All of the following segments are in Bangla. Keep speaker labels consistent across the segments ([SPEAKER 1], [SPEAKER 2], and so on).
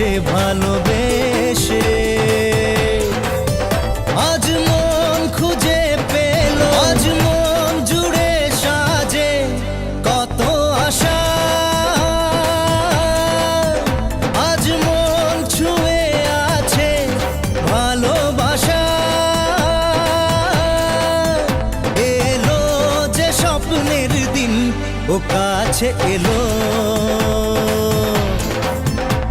[SPEAKER 1] সে ভালোবেসে। আজ মন খুঁজে পেল, আজ মন জুড়ে সাজে কত আশা। আজ মন ছুঁয়ে আছে ভালোবাসা। এলো যে স্বপ্নের দিন, ও কাছে এলো।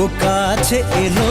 [SPEAKER 1] ও কাছে এলো।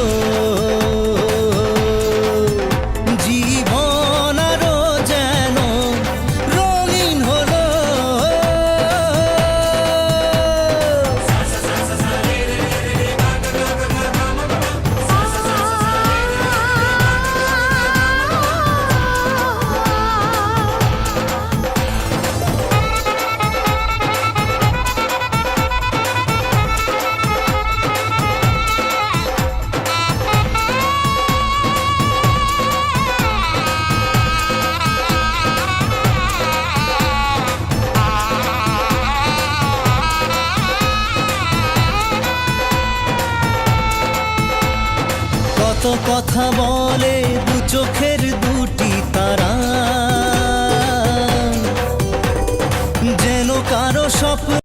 [SPEAKER 1] কত কথা বলে দু চোখের দুটি তারা।